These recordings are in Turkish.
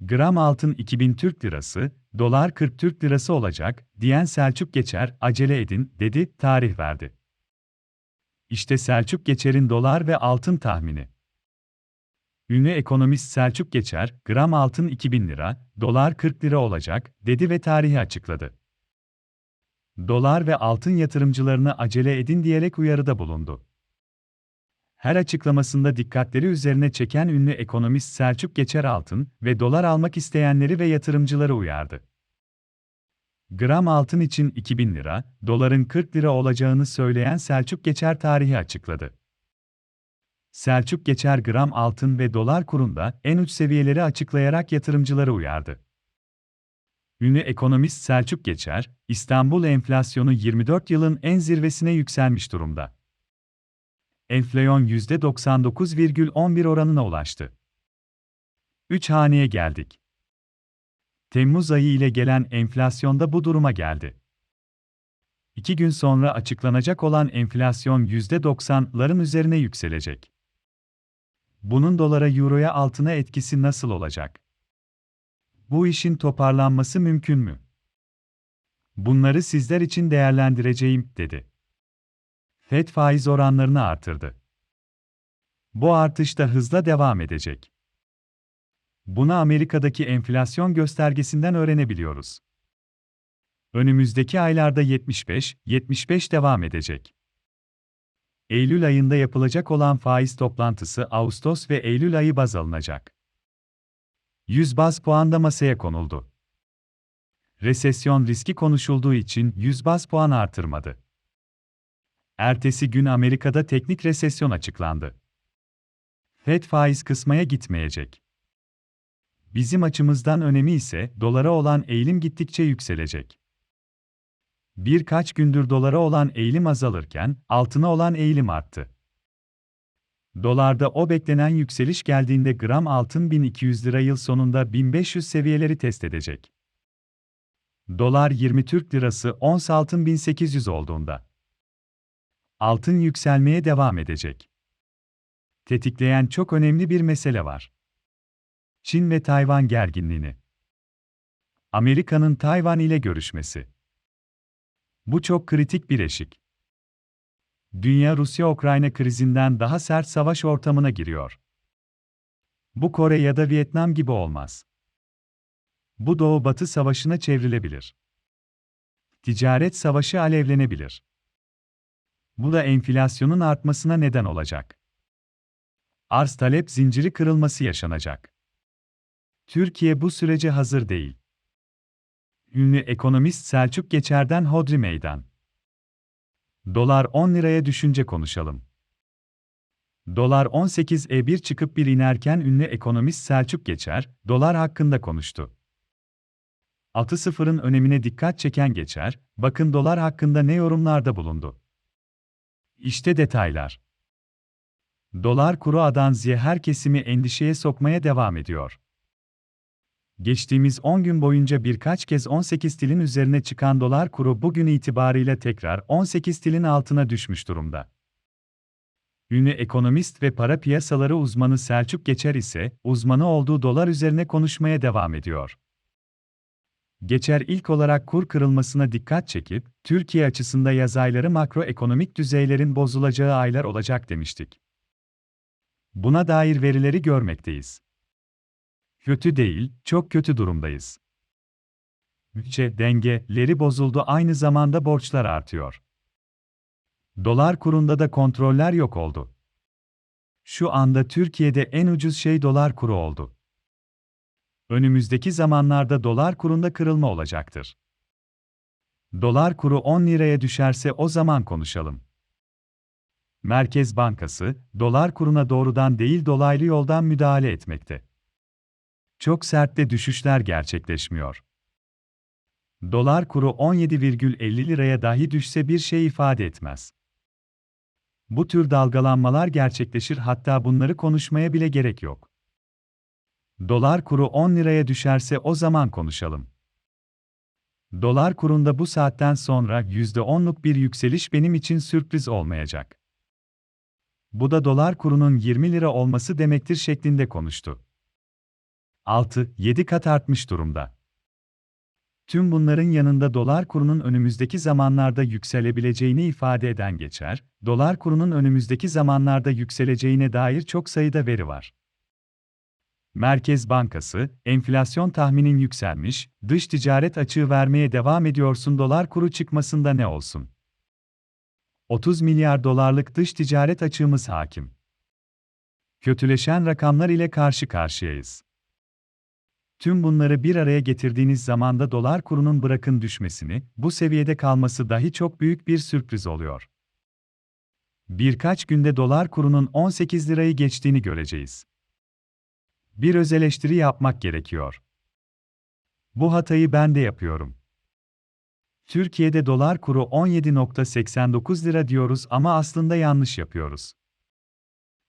Gram altın 2000 Türk Lirası, dolar 40 Türk Lirası olacak, diyen Selçuk Geçer, acele edin, dedi, tarih verdi. İşte Selçuk Geçer'in dolar ve altın tahmini. Ünlü ekonomist Selçuk Geçer, gram altın 2000 lira, dolar 40 lira olacak, dedi ve tarihi açıkladı. Dolar ve altın yatırımcılarını acele edin diyerek uyarıda bulundu. Her açıklamasında dikkatleri üzerine çeken ünlü ekonomist Selçuk Geçer altın ve dolar almak isteyenleri ve yatırımcıları uyardı. Gram altın için 2000 lira, doların 40 lira olacağını söyleyen Selçuk Geçer tarihi açıkladı. Selçuk Geçer gram altın ve dolar kurunda en uç seviyeleri açıklayarak yatırımcıları uyardı. Ünlü ekonomist Selçuk Geçer, İstanbul enflasyonu 24 yılın en zirvesine yükselmiş durumda. Enflasyon %99,11 oranına ulaştı. 3 haneye geldik. Temmuz ayı ile gelen enflasyonda bu duruma geldi. İki gün sonra açıklanacak olan enflasyon %90'ların üzerine yükselecek. Bunun dolara, euroya, altına etkisi nasıl olacak? Bu işin toparlanması mümkün mü? Bunları sizler için değerlendireceğim, dedi. FED faiz oranlarını artırdı. Bu artış da hızla devam edecek. Bunu Amerika'daki enflasyon göstergesinden öğrenebiliyoruz. Önümüzdeki aylarda 75, 75 devam edecek. Eylül ayında yapılacak olan faiz toplantısı Ağustos ve Eylül ayı baz alınacak. 100 baz puan da masaya konuldu. Resesyon riski konuşulduğu için 100 baz puan artırmadı. Ertesi gün Amerika'da teknik resesyon açıklandı. Fed faiz kısmaya gitmeyecek. Bizim açımızdan önemi ise dolara olan eğilim gittikçe yükselecek. Birkaç gündür dolara olan eğilim azalırken altına olan eğilim arttı. Dolarda o beklenen yükseliş geldiğinde gram altın 1200 lira yıl sonunda 1500 seviyeleri test edecek. Dolar 20 Türk Lirası ons altın 1800 olduğunda altın yükselmeye devam edecek. Tetikleyen çok önemli bir mesele var. Çin ve Tayvan gerginliğini. Amerika'nın Tayvan ile görüşmesi. Bu çok kritik bir eşik. Dünya Rusya-Ukrayna krizinden daha sert savaş ortamına giriyor. Bu Kore ya da Vietnam gibi olmaz. Bu Doğu-Batı savaşına çevrilebilir. Ticaret savaşı alevlenebilir. Bu da enflasyonun artmasına neden olacak. Arz talep zinciri kırılması yaşanacak. Türkiye bu sürece hazır değil. Ünlü ekonomist Selçuk Geçer'den Hodri Meydan. Dolar 10 liraya düşünce konuşalım. Dolar 18'e 1 çıkıp bir inerken ünlü ekonomist Selçuk Geçer, dolar hakkında konuştu. 6.0'ın önemine dikkat çeken Geçer, bakın dolar hakkında ne yorumlarda bulundu. İşte detaylar. Dolar kuru A'dan Z'ye her kesimi endişeye sokmaya devam ediyor. Geçtiğimiz 10 gün boyunca birkaç kez 18 tilin üzerine çıkan dolar kuru bugün itibariyle tekrar 18 tilin altına düşmüş durumda. Ünlü ekonomist ve para piyasaları uzmanı Selçuk Geçer ise uzmanı olduğu dolar üzerine konuşmaya devam ediyor. Geçer ilk olarak kur kırılmasına dikkat çekip, Türkiye açısında yaz ayları makroekonomik düzeylerin bozulacağı aylar olacak demiştik. Buna dair verileri görmekteyiz. Kötü değil, çok kötü durumdayız. Bütçe dengeleri bozuldu aynı zamanda borçlar artıyor. Dolar kurunda da kontroller yok oldu. Şu anda Türkiye'de en ucuz şey dolar kuru oldu. Önümüzdeki zamanlarda dolar kurunda kırılma olacaktır. Dolar kuru 10 liraya düşerse o zaman konuşalım. Merkez Bankası, dolar kuruna doğrudan değil dolaylı yoldan müdahale etmekte. Çok sertte düşüşler gerçekleşmiyor. Dolar kuru 17,50 liraya dahi düşse bir şey ifade etmez. Bu tür dalgalanmalar gerçekleşir hatta bunları konuşmaya bile gerek yok. Dolar kuru 10 liraya düşerse o zaman konuşalım. Dolar kurunda bu saatten sonra %10'luk bir yükseliş benim için sürpriz olmayacak. Bu da dolar kurunun 20 lira olması demektir şeklinde konuştu. 6-7 kat artmış durumda. Tüm bunların yanında dolar kurunun önümüzdeki zamanlarda yükselebileceğini ifade eden geçer, dolar kurunun önümüzdeki zamanlarda yükseleceğine dair çok sayıda veri var. Merkez Bankası, enflasyon tahminin yükselmiş, dış ticaret açığı vermeye devam ediyorsun dolar kuru çıkmasında ne olsun? 30 milyar dolarlık dış ticaret açığımız hakim. Kötüleşen rakamlar ile karşı karşıyayız. Tüm bunları bir araya getirdiğiniz zaman da dolar kurunun bırakın düşmesini, bu seviyede kalması dahi çok büyük bir sürpriz oluyor. Birkaç günde dolar kurunun 18 lirayı geçtiğini göreceğiz. Bir öz eleştiri yapmak gerekiyor. Bu hatayı ben de yapıyorum. Türkiye'de dolar kuru 17.89 lira diyoruz ama aslında yanlış yapıyoruz.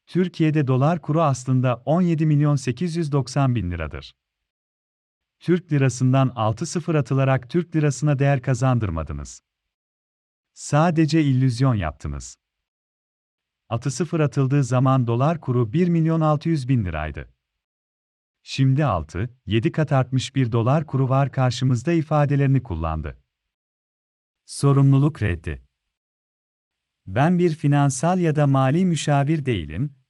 Türkiye'de dolar kuru aslında 17 milyon 890 bin liradır. Türk lirasından 6-0 atılarak Türk lirasına değer kazandırmadınız. Sadece illüzyon yaptınız. Atı sıfır atıldığı zaman dolar kuru 1 milyon 600 bin liraydı. Şimdi 6, 7 kat artmış bir dolar kuru var karşımızda ifadelerini kullandı. Sorumluluk reddi. Ben bir finansal ya da mali müşavir değilim,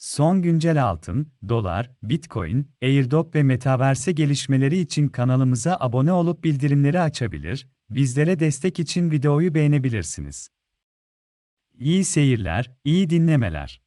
Son güncel altın, dolar, bitcoin, airdrop ve metaverse gelişmeleri için kanalımıza abone olup bildirimleri açabilir, bizlere destek için videoyu beğenebilirsiniz. İyi seyirler, iyi dinlemeler.